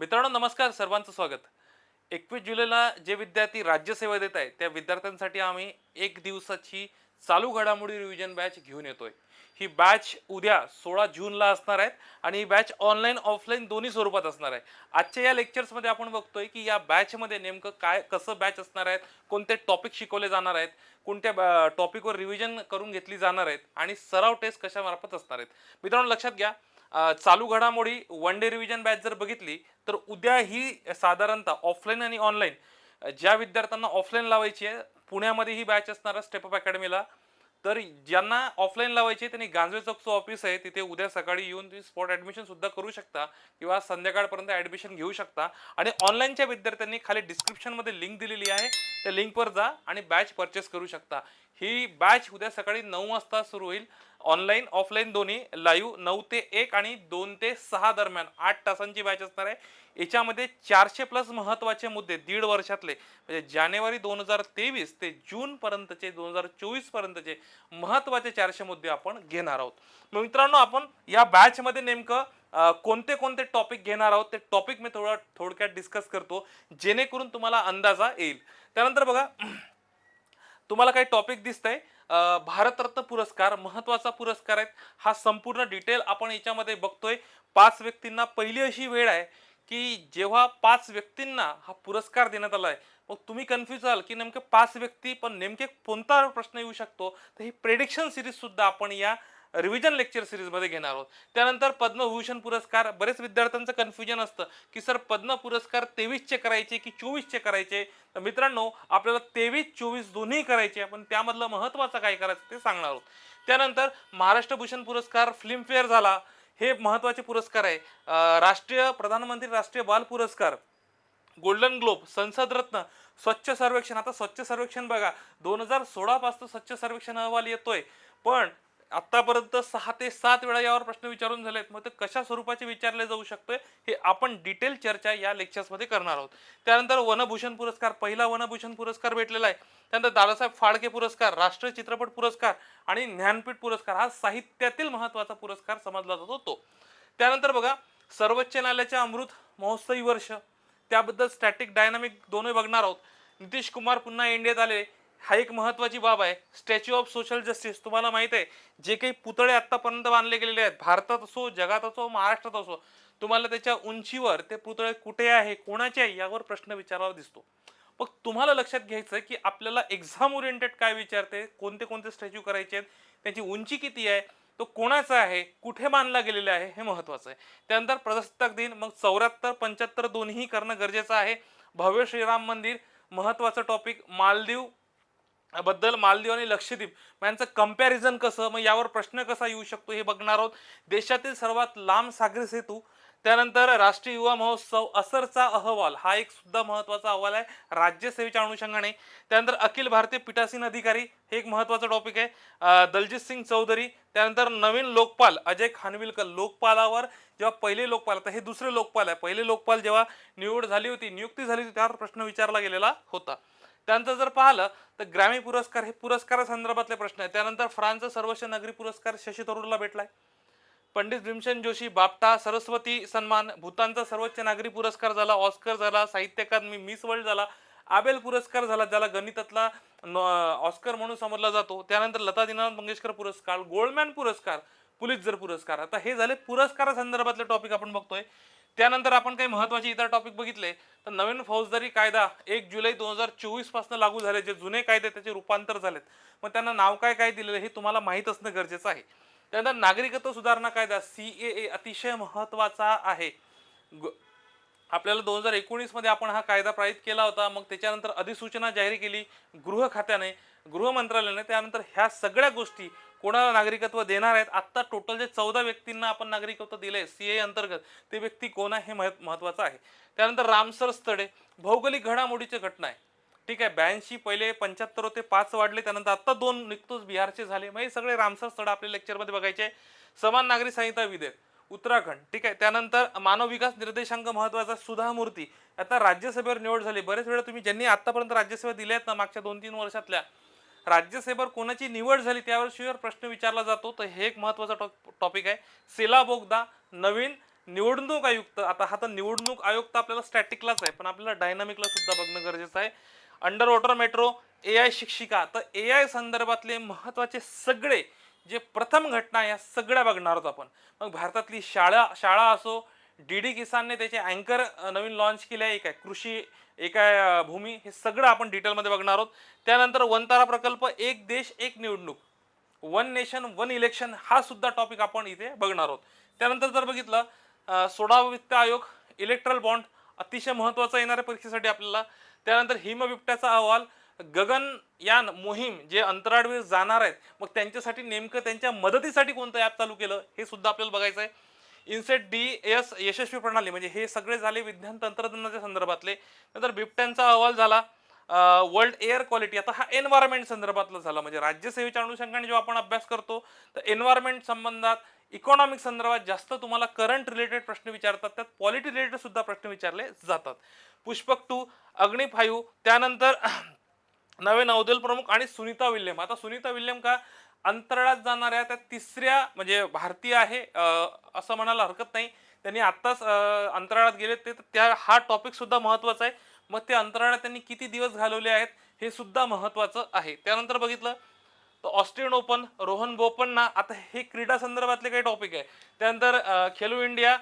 मित्रांनो नमस्कार. सर्वांचं स्वागत. एकवीस जुलैला जे विद्यार्थी राज्यसेवा देत आहेत त्या विद्यार्थ्यांसाठी आम्ही एक दिवसाची चालू घडामोडी रिव्हिजन बॅच घेऊन येतोय. ही बॅच उद्या सोळा जूनला असणार आहेत आणि ही बॅच ऑनलाईन ऑफलाईन दोन्ही स्वरूपात असणार आहे. आजच्या या लेक्चर्समध्ये आपण बघतोय की या बॅचमध्ये नेमकं काय कसं बॅच असणार आहेत कोणते टॉपिक शिकवले जाणार आहेत कोणत्या टॉपिकवर रिव्हिजन करून घेतली जाणार आहेत आणि सराव टेस्ट कशामार्फत असणार आहेत. मित्रांनो लक्षात घ्या चालू घडामोडी वन डे रिव्हिजन बॅच जर बघितली तर उद्या ही साधारणतः ऑफलाईन आणि ऑनलाईन ज्या विद्यार्थ्यांना ऑफलाईन लावायची आहे पुण्यामध्ये ही बॅच असणार स्टेपअप अकॅडमीला तर ज्यांना ऑफलाईन लावायची आहे त्यांनी गांजवे चौकचं ऑफिस आहे तिथे उद्या सकाळी येऊन तुम्ही स्पॉट ॲडमिशन सुद्धा करू शकता किंवा संध्याकाळपर्यंत ॲडमिशन घेऊ शकता. आणि ऑनलाईनच्या विद्यार्थ्यांनी खाली डिस्क्रिप्शनमध्ये लिंक दिलेली आहे. त्या लिंकवर जा आणि बॅच परचेस करू शकता. ही बॅच उद्या सकाळी नऊ वाजता सुरू होईल. ऑनलाईन ऑफलाईन दोन्ही लाईव्ह नऊ ते एक आणि दोन ते सहा दरम्यान. आठ तासांची बॅच असणार आहे. याच्यामध्ये चारशे प्लस महत्त्वाचे मुद्दे दीड वर्षातले म्हणजे जानेवारी दोन हजार तेवीस ते जून पर्यंतचे दोन हजार चोवीस पर्यंतचे महत्त्वाचे चारशे मुद्दे आपण घेणार आहोत. मग मित्रांनो आपण या बॅचमध्ये नेमकं कोणते कोणते टॉपिक घेणार आहोत ते टॉपिक मी थोडं थोडक्यात डिस्कस करतो जेणेकरून तुम्हाला अंदाजा येईल. त्यानंतर बघा तुम्हाला काही टॉपिक दिसतंय. आहे भारतरत्न पुरस्कार महत्त्वाचा पुरस्कार आहेत. हा संपूर्ण डिटेल आपण याच्यामध्ये बघतोय. पाच व्यक्तींना पहिली अशी वेळ आहे की जेव्हा पाच व्यक्तींना हा पुरस्कार देण्यात आला आहे मग तुम्ही कन्फ्युज व्हाल की नेमके पाच व्यक्ती पण नेमके कोणता प्रश्न येऊ शकतो? तर ही प्रेडिक्शन सिरीजसुद्धा आपण या रिव्हिजन लेक्चर सिरीजमध्ये घेणार आहोत. त्यानंतर पद्मभूषण पुरस्कार बरेच विद्यार्थ्यांचं कन्फ्युजन असतं की सर पद्म पुरस्कार तेवीसचे करायचे की चोवीसचे करायचे? तर मित्रांनो आपल्याला तेवीस चोवीस दोन्ही करायचे पण त्यामधलं महत्त्वाचं काय करायचं ते सांगणार आहोत. त्यानंतर महाराष्ट्र भूषण पुरस्कार फिल्मफेअर झाला. हे महत्त्वाचे पुरस्कार आहे. राष्ट्रीय प्रधानमंत्री राष्ट्रीय बाल पुरस्कार गोल्डन ग्लोब संसद रत्न स्वच्छ सर्वेक्षण. आता स्वच्छ सर्वेक्षण बघा दोन हजार सोळापासून स्वच्छ सर्वेक्षण अहवाल येतोय. पण आतापर्यंत सहा ते सात वेळा यावर प्रश्न विचारून झालेत. मग ते कशा स्वरूपाचे विचारले जाऊ शकते हे आपण डिटेल चर्चा या लेक्चर्समध्ये करणार आहोत. त्यानंतर वनभूषण पुरस्कार पहिला वनभूषण पुरस्कार भेटलेला आहे. त्यानंतर दादासाहेब फाळके पुरस्कार राष्ट्रीय चित्रपट पुरस्कार आणि ज्ञानपीठ पुरस्कार हा साहित्यातील महत्त्वाचा पुरस्कार समजला जातो तो. त्यानंतर बघा सर्वोच्च न्यायालयाच्या अमृत महोत्सवी वर्ष. त्याबद्दल स्टॅटिक डायनामिक दोन्ही बघणार आहोत. नितीश कुमार पुन्हा इंडियात आले हा एक महत्वाची बाब आहे. स्टॅच्यू ऑफ सोशल जस्टिस तुम्हाला माहीत आहे जे काही पुतळे आतापर्यंत बांधले गेलेले आहेत भारतात असो जगात असो महाराष्ट्रात असो तुम्हाला त्याच्या उंचीवर ते पुतळे कुठे आहे कोणाचे आहे यावर प्रश्न विचारावा दिसतो. मग तुम्हाला लक्षात घ्यायचं की आपल्याला एक्झाम ओरिएंटेड काय विचारते कोणते कोणते स्टॅच्यू करायचे आहेत त्याची उंची किती आहे तो कोणाचा आहे कुठे मानला गेलेला आहे हे महत्त्वाचं आहे. त्यानंतर प्रजासत्ताक दिन मग चौऱ्याहत्तर पंच्याहत्तर दोन्ही करणं गरजेचं आहे. भव्य श्रीराम मंदिर महत्त्वाचं टॉपिक मालदीव बद्दल मालदीव आणि लक्षद्वीप यांचं कंपॅरिझन कसं? मग यावर प्रश्न कसा येऊ शकतो हे बघणार आहोत. देशातील सर्वात लांब सागरी सेतू त्यानंतर राष्ट्रीय युवा महोत्सव असरचा अहवाल हा एक सुद्धा महत्त्वाचा अहवाल आहे. राज्यसेवेच्या अनुषंगाने. त्यानंतर अखिल भारतीय पीठासीन अधिकारी हे एक महत्त्वाचं टॉपिक आहे. दलजित सिंग चौधरी त्यानंतर नवीन लोकपाल अजय खानविलकर. लोकपालावर जेव्हा पहिले लोकपाल आता हे दुसरे लोकपाल आहे. पहिले लोकपाल जेव्हा निवड झाली होती नियुक्ती झाली होती त्यावर प्रश्न विचारला गेलेला होता. त्यानंतर जर पाहिलं तर ग्रॅमी पुरस्कार हे पुरस्कारासंदर्भातले प्रश्न आहे त्यानंतर फ्रान्सचा सर्वोच्च नागरी पुरस्कार शशी थरूरला भेटलाय. पंडित भीमसेन जोशी बापटा सरस्वती सन्मान भूतानचा सर्वोच्च नागरी पुरस्कार झाला ऑस्कर झाला साहित्य अकादमी मिस वर्ल्ड झाला आबेल पुरस्कार झाला ज्याला गणितातला ऑस्कर म्हणून समजला जातो. त्यानंतर लता दीनानाथ मंगेशकर पुरस्कार गोल्डमॅन पुरस्कार पुलितजर पुरस्कार. आता हे झाले पुरस्कारासंदर्भातले टॉपिक आपण बघतोय. त्यानंतर आपण काही महत्त्वाचे इतर टॉपिक बघितले. तर नवीन फौजदारी कायदा एक जुलै दोन हजार चोवीसपासून लागू झाले. जे जुने कायदे त्याचे रूपांतर झालेत. मग त्यांना नाव काय काय दिलेलं हे तुम्हाला माहीत असणं गरजेचं आहे. त्यानंतर नागरिकत्व सुधारणा कायदा सी ए ए अतिशय महत्त्वाचा आहे. ग- आपल्याला दोन हजार एकोणीसमध्ये आपण हा कायदा पारित केला होता. मग त्याच्यानंतर अधिसूचना जाहीर केली गृह खात्याने. गृह मंत्रालयाने त्यानंतर ह्या सगळ्या गोष्टी कोणाला नागरिकत्व देणार आहेत? आत्ता टोटल जे चौदा व्यक्तींना आपण नागरिकत्व दिले सी ए अंतर्गत ते व्यक्ती कोण आहे हे महत्त्वाचं आहे. त्यानंतर रामसर स्थळे भौगोलिक घडामोडीची घटना आहे. ठीक आहे ब्याऐंशी पहिले पंच्याहत्तर होते पाच वाढले त्यानंतर आत्ता दोन निघतोच बिहारचे झाले. मग हे सगळे रामसर स्थळ आपल्या लेक्चरमध्ये बघायचे समान नागरी संहिता विधेयक उत्तराखंड ठीक आहे. त्यानंतर मानव विकास निर्देशांक महत्त्वाचा सुधा मूर्ती आता राज्यसभेवर निवड झाली. बरेच वेळा तुम्ही ज्यांनी आतापर्यंत राज्यसभा दिल्या आहेत ना मागच्या दोन तीन वर्षातल्या राज्यसभेवर कोणाची निवड झाली त्यावर प्रश्न विचारला जातो. तर हे एक महत्त्वाचा टॉपिक आहे. सेला बोगदा नवीन निवडणूक आयुक्त. आता हा तर निवडणूक आयोग तर आपल्याला स्टॅटिकलाच आहे पण आपल्याला डायनामिकला सुद्धा बघणं गरजेचं आहे. Under water metro A I शिक्षिका. तर ए आय संदर्भातले महत्त्वाचे सगळे जे प्रथम घटना या सगळ्या बघणार आहोत आपण. मग भारतातली शाळा शाळा असो डी डी किसानने त्याचे अँकर नवीन लॉन्च केले आहे. एक आहे कृषी एक आहे भूमी हे सगळं आपण डिटेलमध्ये बघणार आहोत. त्यानंतर वनतारा प्रकल्प एक देश एक निवडणूक. वन नेशन वन इलेक्शन हा सुद्धा टॉपिक आपण इथे बघणार आहोत. त्यानंतर जर बघितलं अं, सोळावा वित्त आयोग इलेक्ट्रल बॉन्ड अतिशय महत्त्वाचा येणाऱ्या परीक्षेसाठी आपल्याला. त्यानंतर हिमबिबट्याचा अहवाल गगनयान मोहीम जे अंतराळवीर जाणार आहेत मग त्यांच्यासाठी नेमकं त्यांच्या मदतीसाठी कोणतं ॲप चालू केलं हे सुद्धा आपल्याला बघायचं आहे इन्सेट डी एस यशस्वी प्रणाली म्हणजे हे सगळे झाले विज्ञान तंत्रज्ञानाच्या संदर्भातले. नंतर बिबट्यांचा अहवाल झाला. वर्ल्ड एअर क्वालिटी आता हा एन्व्हायरमेंट संदर्भातला झाला. म्हणजे राज्यसेवेच्या अनुषंगाने जेव्हा आपण अभ्यास करतो तर एन्व्हायरमेंट संबंधात इकॉनॉमिक संदर्भात जास्त तुम्हाला करंट रिलेटेड प्रश्न विचारतात. त्यात पॉलिटी रिलेटेड सुद्धा प्रश्न विचारले जातात. पुष्पक टू अग्नी त्यानंतर नवे नौदल प्रमुख आणि सुनीता विल्यम. आता सुनीता विल्यम का? अंतराळात जाणाऱ्या त्या तिसऱ्या म्हणजे भारतीय आहे असं म्हणायला हरकत नाही. त्यांनी आत्ताच अंतराळात गेले ते त्या हा टॉपिक सुद्धा महत्त्वाचा आहे. मग ते अंतराळात त्यांनी किती दिवस घालवले आहेत हे सुद्धा महत्त्वाचं आहे. त्यानंतर बघितलं तर ऑस्ट्रेलियन ओपन रोहन बोपन्ना आता हे क्रीडा संदर्भातले काही टॉपिक आहे. त्यानंतर खेलो इंडिया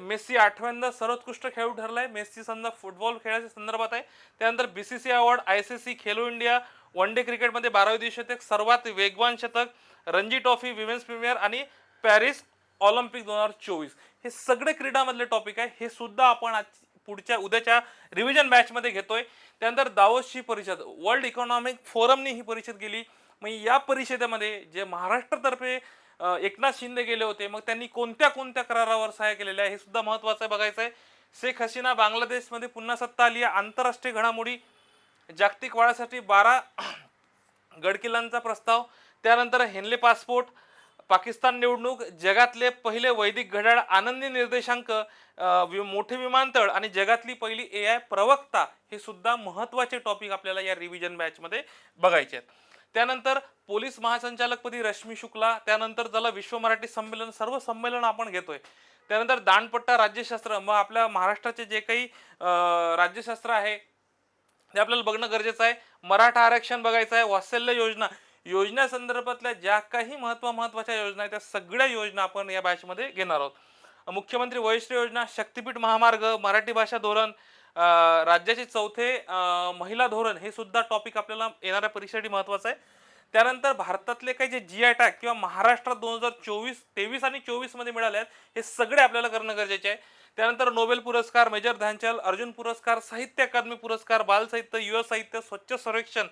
मेस्सी आठव्यांदा सर्वोत्कृष्ट खेळाडू आहे मेस्सी समजा फुटबॉल खेळाच्या संदर्भात आहे. त्यानंतर B C C award I C C Khelo India one day क्रिकेटमध्ये बारावी दिवशी शतक सर्वात वेगवान शतक रणजी ट्रॉफी विमेन्स प्रीमियर आणि पॅरिस ऑलिम्पिक दोन हजार चोवीस. हे सगळे क्रीडामधले टॉपिक आहे. हे सुद्धा आपण आज पुढच्या उद्याच्या रिव्हिजन मॅचमध्ये घेतोय. त्यानंतर दावोसची परिषद. वर्ल्ड इकॉनॉमिक फोरमनी ही परिषद गेली. मग या परिषदेमध्ये जे महाराष्ट्रातर्फे एकनाथ शिंदे गेले होते मग त्यांनी कोणत्या कोणत्या करारावर सहाय्य केलेल्या आहे हे सुद्धा महत्त्वाचं आहे बघायचं आहे शेख हसीना बांगलादेशमध्ये पुन्हा सत्ता आली आहे. आंतरराष्ट्रीय घडामोडी जागतिक वाढासाठी बारा गडकिल्ल्यांचा प्रस्ताव त्यानंतर हेनले पासपोर्ट पाकिस्तान निवडणूक जगातले पहिले वैदिक घड्याळ आनंदी निर्देशांक वि- मोठे विमानतळ आणि जगातली पहिली ए आय प्रवक्ता हे सुद्धा महत्त्वाचे टॉपिक आपल्याला या रिव्हिजन बॅचमध्ये बघायचे आहेत. त्यानंतर पोलीस महासंचालकपदी रश्मी शुक्ला त्यानंतर ज्याला विश्व मराठी संमेलन सर्व संमेलन आपण घेतोय. त्यानंतर दानपट्टा राज्यशास्त्र मग आपल्या महाराष्ट्राचे जे काही राज्यशास्त्र आहे ते आपल्याला बघणं गरजेचं आहे. मराठा आरक्षण बघायचं आहे. वात्सल्य योजना योजना संदर्भातल्या ज्या काही महत्त्व महत्त्वाच्या योजना आहेत त्या सगळ्या योजना आपण या बॅचमध्ये घेणार आहोत. मुख्यमंत्री वैश्री योजना शक्तीपीठ महामार्ग मराठी भाषा धोरण राज्याचे चौथे महिला धोरण हे सुद्धा टॉपिक आपल्याला येणाऱ्या परीक्षेसाठी महत्वाचं आहे. त्यानंतर भारतातले काही जे जी आय टॅग किंवा महाराष्ट्रात दोन हजार चोवीस तेवीस आणि चोवीसमध्ये मिळाले आहेत हे सगळे आपल्याला करणं गरजेचे आहे. त्यानंतर नोबेल पुरस्कार मेजर ध्यानचंद अर्जुन पुरस्कार साहित्य अकादमी पुरस्कार बाल साहित्य युवा साहित्य स्वच्छ सर्वेक्षण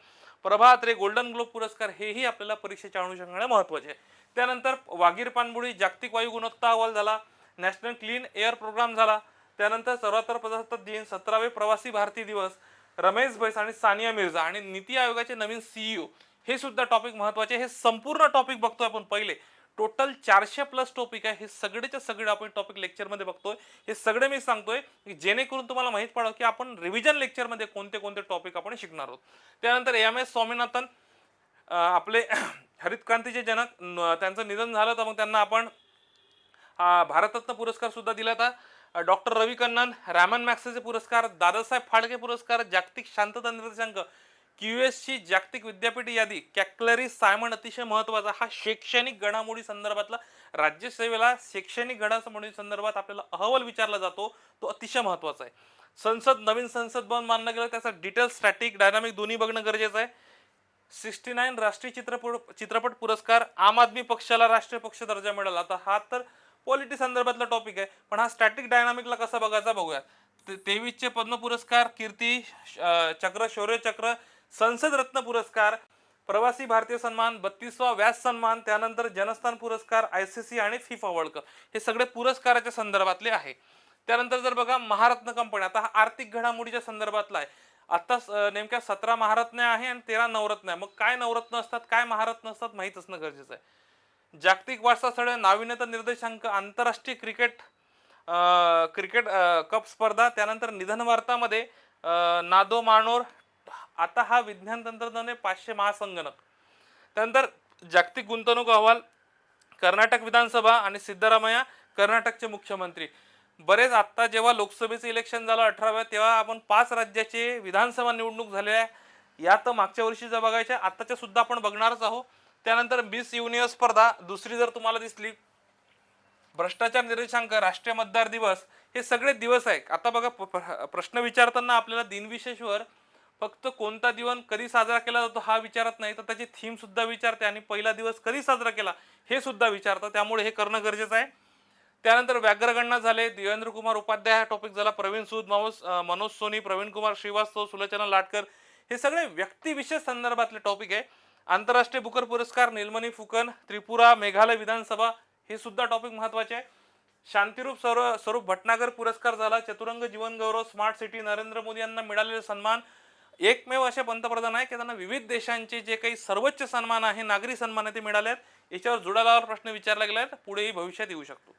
प्रभात रे गोल्डन ग्लोब पुरस्कार हेही आपल्याला परीक्षेच्या अनुषंगाने महत्त्वाचे आहे. त्यानंतर वागीर पाणबुडी जागतिक वायू गुणवत्ता अहवाल झाला नॅशनल क्लीन एअर प्रोग्राम झाला त्यानंतर चौऱ्याहत्तर प्रजासत्ताक दिन सतरावे प्रवासी भारतीय दिवस रमेश बैस आणि सानिया मिर्झा आणि नीती आयोगाचे नवीन सीईओ हे सुद्धा टॉपिक महत्त्वाचे हे संपूर्ण टॉपिक बघतोय आपण पहिले. टोटल चारशे प्लस टॉपिक आहे. हे सगळेच्या सगळे आपण टॉपिक लेक्चरमध्ये बघतोय. हे सगळे मी सांगतोय की जेणेकरून तुम्हाला माहीत पडावं की आपण रिव्हिजन लेक्चरमध्ये कोणते कोणते टॉपिक आपण शिकणार आहोत. त्यानंतर एम एस स्वामीनाथन आपले हरित क्रांतीचे जनक त्यांचं निधन झालं तर मग त्यांना आपण भारतरत्न पुरस्कार सुद्धा दिला होता. डॉक्टर रवी कन्नन रॅमन मॅक्सेचे पुरस्कार दादासाहेब फाळके पुरस्कार जागतिक शांतता निर्देशांक ची जागतिक विद्यापीठ यादी कॅक्लरी सायमन अतिशय महत्त्वाचा हा शैक्षणिक घडामोडी संदर्भातला राज्यसेवेला शैक्षणिक घडामोडी संदर्भात आपल्याला अहवाल विचारला जातो. तो अतिशय महत्त्वाचा आहे. संसद नवीन संसद भवन मानलं गेलं त्याचा डिटेल स्टॅटिक डायनामिक दोन्ही बघणं गरजेचं आहे. सिक्स्टी नाईन राष्ट्रीय चित्रपट चित्रपट पुरस्कार आम आदमी पक्षाला राष्ट्रीय पक्ष दर्जा मिळाला. आता हा तर पॉलिटी संदर्भातला टॉपिक आहे. पण हा स्टॅटिक डायनामिकला कसा बघायचा बघूया. ते- तेवीसचे पद्म पुरस्कार कीर्ती चक्र शौर्य चक्र संसद रत्न पुरस्कार प्रवासी भारतीय सन्मान बत्तीसवा व्यास सन्मान त्यानंतर जनस्थान पुरस्कार आय सी सी आणि फिफा वर्ल्ड कप. हे सगळे पुरस्काराच्या संदर्भातले आहे. त्यानंतर जर बघा महारत्न कंपनी आता हा आर्थिक घडामोडीच्या संदर्भातला आहे. आत्ता स- नेमक्या सतरा महारत्न आहे आणि तेरा नवरत्न आहे. मग काय नवरत्न असतात काय महारत्न असतात माहीत असणं गरजेचं आहे. जागतिक वारसा स्थळ नाविन्यता निर्देशांक आंतरराष्ट्रीय क्रिकेट क्रिकेट कप स्पर्धा त्यानंतर निधन वार्तामध्ये नादो मानोर आता हा विज्ञान तंत्रज्ञान आहे पाचशे महासंगणक. त्यानंतर जागतिक गुंतवणूक अहवाल कर्नाटक विधानसभा आणि सिद्धरामय्या कर्नाटकचे मुख्यमंत्री. बरेच आत्ता जेव्हा लोकसभेचं इलेक्शन झालं अठराव्या तेव्हा आपण पाच राज्याचे विधानसभा निवडणूक झालेल्या आहे. या तर मागच्या वर्षीच्या बघायच्या आत्ताच्या सुद्धा आपण बघणारच आहोत. त्यानंतर मिस युनियन स्पर्धा दुसरी जर तुम्हाला दिसली. भ्रष्टाचार निर्देशांक राष्ट्रीय मतदार दिवस हे सगळे दिवस आहे आता बघा प्रश्न विचारताना आपल्याला दिनविशेषवर फक्त कोणता दिवस कधी साजरा केला जातो हा विचारत नाही तर त्याची थीम सुद्धा विचारते आणि पहिला दिवस कधी साजरा केला हे सुद्धा विचारतं त्यामुळे हे करणं गरजेचं आहे. त्यानंतर व्याघ्रगणना झाले. देवेंद्र कुमार उपाध्याय हा टॉपिक झाला. प्रवीण सूद मनोज मनोज सोनी प्रवीण कुमार श्रीवास्तव सुलोचना लाटकर हे सगळे व्यक्तिविशेष संदर्भातले टॉपिक आहे. आंतरराष्ट्रीय बुकर पुरस्कार नीलमणी फुकन त्रिपुरा मेघालय विधानसभा हे सुद्धा टॉपिक महत्त्वाचे आहे. शांतिरूप सर स्वरूप भटनागर पुरस्कार झाला. चतुरंग जीवनगौरव स्मार्ट सिटी नरेंद्र मोदी यांना मिळालेले सन्मान. एकमेव असे पंतप्रधान आहे की त्यांना विविध देशांचे जे काही सर्वोच्च सन्मान आहे नागरी सन्मान आहे ते मिळाले आहेत. याच्यावर जुडालावर प्रश्न विचारला गेला आहे पुढेही भविष्यात येऊ शकतो.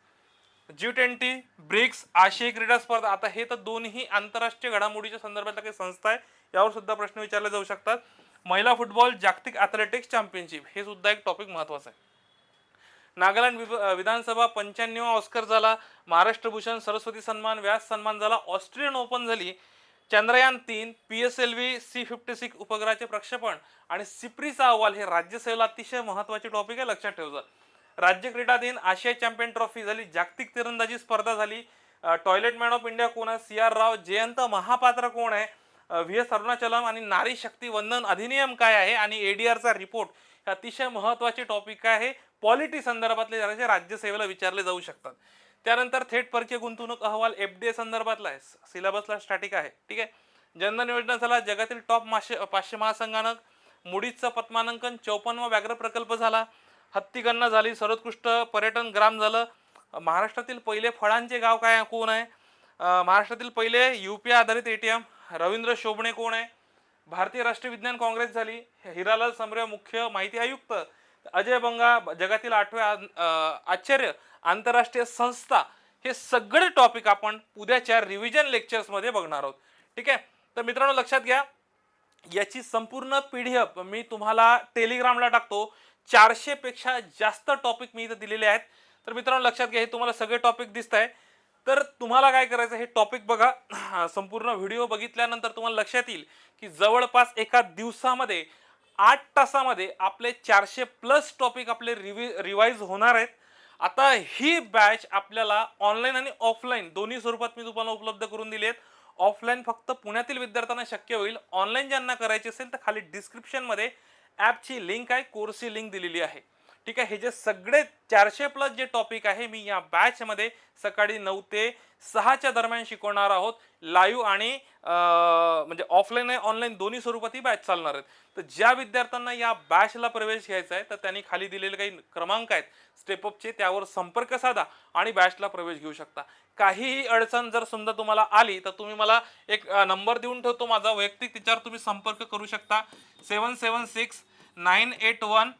जी ट्वेंटी ब्रिक्स आशियाई क्रीडा स्पर्धा आता हे तर दोन्ही आंतरराष्ट्रीय घडामोडीच्या संदर्भातल्या काही संस्था आहे यावर सुद्धा प्रश्न विचारले जाऊ शकतात. महिला फुटबॉल जागतिक ॲथलेटिक्स चॅम्पियनशिप हे सुद्धा एक टॉपिक महत्त्वाचं आहे. नागालँड विभ- विधानसभा पंच्याण्णव ऑस्कर झाला. महाराष्ट्र भूषण सरस्वती सन्मान व्यास सन्मान झाला. ऑस्ट्रेलियन ओपन झाली. चंद्रयान तीन P S L V C fifty six उपग्रहाचे प्रक्षेपण आणि सिप्रीचा अहवाल हे राज्यसेवेला अतिशय महत्त्वाचे टॉपिक आहे लक्षात ठेवतात राज्य क्रीडा दिन आशिया चॅम्पियन ट्रॉफी झाली जागतिक तिरंदाजी स्पर्धा झाली. टॉयलेट मॅन ऑफ इंडिया कोण आहे? सी आर राव जयंत महापात्र कोण आहे? व्ही एस अरुणाचलम आणि नारी शक्ती वंदन अधिनियम काय आहे? आणि एडीआरचा रिपोर्ट हे अतिशय महत्त्वाचे टॉपिक आहे. पॉलिटी संदर्भातले जरासे राज्यसेवेला विचारले जाऊ शकतात. त्यानंतर थेट परकीय गुंतवणूक अहवाल एफ डी ए संदर्भातला आहे. सिलेबसला स्टॅटिक आहे. ठीक आहे? जनधन योजना झाला. जगातील टॉप माशे पाचशे महासंघानं मुडीजचं पद्मानांकन चौपन्नवा व्याघ्र प्रकल्प झाला. हत्तीगणना झाली. सर्वोत्कृष्ट पर्यटन ग्राम झालं. महाराष्ट्रातील पहिले फळांचे गाव काय कोण आहे? महाराष्ट्रातील पहिले यू पी आधारित A T M Ravindra Shobhane कोण आहे? भारतीय राष्ट्रीय विज्ञान काँग्रेस झाली. हिरालाल समरे मुख्य माहिती आयुक्त. अजय बंगा जगातील आठवे आश्चर्य. आंतरराष्ट्रीय संस्था हे सगळे टॉपिक आपण उद्याच्या रिव्हिजन लेक्चर्समध्ये बघणार आहोत. ठीक आहे? तर मित्रांनो लक्षात घ्या. याची संपूर्ण पी डी एफ मी तुम्हाला टेलिग्रामला टाकतो. चारशेपेक्षा जास्त टॉपिक मी इथं दिलेले आहेत. तर मित्रांनो लक्षात घ्या हे तुम्हाला सगळे टॉपिक दिसत आहे तर तुम्हाला काय करायचं हे टॉपिक बघा. संपूर्ण व्हिडिओ बघितल्यानंतर तुम्हाला लक्षात येईल की जवळपास एका दिवसामध्ये आठ तासामध्ये आपले चारशे प्लस टॉपिक आपले रिवि रिवाईज होणार आहेत. आता ही बॅच आपल्याला ऑनलाईन आणि ऑफलाईन दोन्ही स्वरूपात मी तुम्हाला उपलब्ध करून दिली आहेत. ऑफलाईन फक्त पुण्यातील विद्यार्थ्यांना शक्य होईल. ऑनलाईन ज्यांना करायची असेल तर खाली डिस्क्रिप्शनमध्ये ॲपची लिंक आहे कोर्सची लिंक दिलेली आहे. ठीक आहे हे जे सगळे चारशे प्लस जे टॉपिक आहे मी या बॅचमध्ये सकाळी नऊ ते सहाच्या दरम्यान शिकवणार आहोत. लाईव्ह आणि म्हणजे ऑफलाईन आणि ऑनलाईन दोन्ही स्वरूपात ही बॅच चालणार आहेत. तर ज्या विद्यार्थ्यांना या बॅचला प्रवेश घ्यायचा आहे तर त्यांनी खाली दिलेले काही क्रमांक आहेत. स्टेपअपचे त्यावर संपर्क साधा आणि बॅचला प्रवेश घेऊ शकता. काहीही अडचण जर समजा तुम्हाला आली तर तुम्ही मला एक नंबर देऊन ठेवतो माझा वैयक्तिक त्याच्यावर तुम्ही संपर्क करू शकता. Seven seven six nine eight one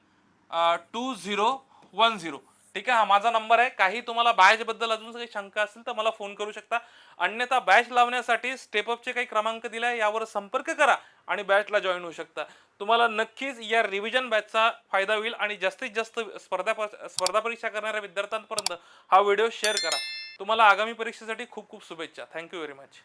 two zero one zero ठीक आहे हा माझा नंबर आहे. काही तुम्हाला बॅचबद्दल अजून काही शंका असेल तर मला फोन करू शकता. अन्यथा बॅच लावण्यासाठी स्टेपअपचे काही क्रमांक दिले आहे यावर संपर्क करा आणि बॅचला जॉईन होऊ शकता. तुम्हाला नक्कीच या रिव्हिजन बॅचचा फायदा होईल आणि जास्तीत जास्त स्पर्धा स्पर्धा परीक्षा करणाऱ्या विद्यार्थ्यांपर्यंत हा व्हिडिओ शेअर करा. तुम्हाला आगामी परीक्षेसाठी खूप खूप शुभेच्छा. Thank you very much